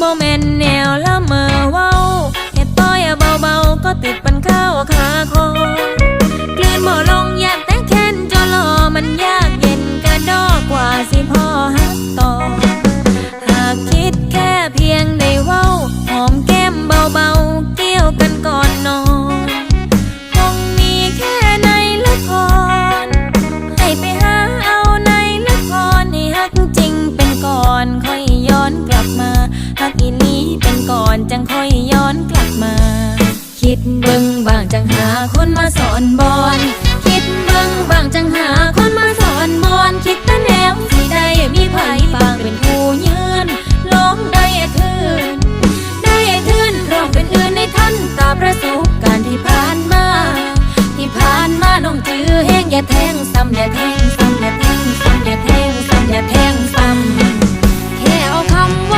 บ่แม่นแนวล อนจังค่อยย้อนกลับมา คิดเบิ่งบางจังหาคนมาสอนบอน คิดเบิ่งบางจังหาคนมาสอนบอน คิดแต่แนวสิได้มีไผบางเป็นผู้ยืนลงได้คืนได้ทื่นร้องเป็นอื่นในท่านตาประสบการณ์ที่ผ่านมา ที่ผ่านมาน้องจือแห้งอย่าแทงซ้ำอย่าแทง